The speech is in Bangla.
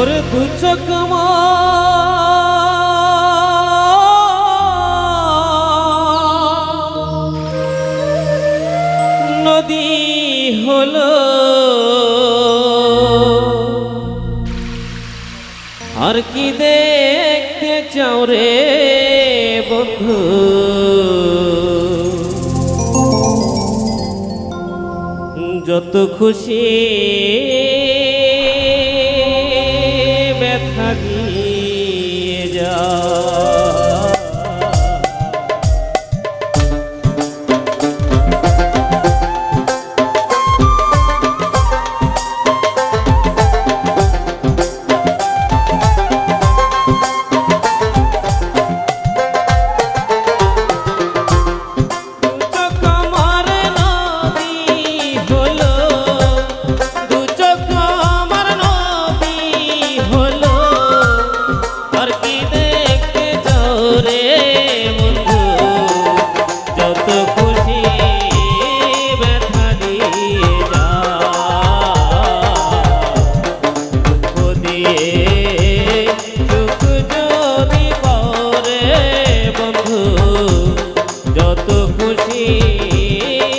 ওরে দু চোখ নদী হলো আর কি দেখতে চাও রে বন্ধু? যত খুশি খুশি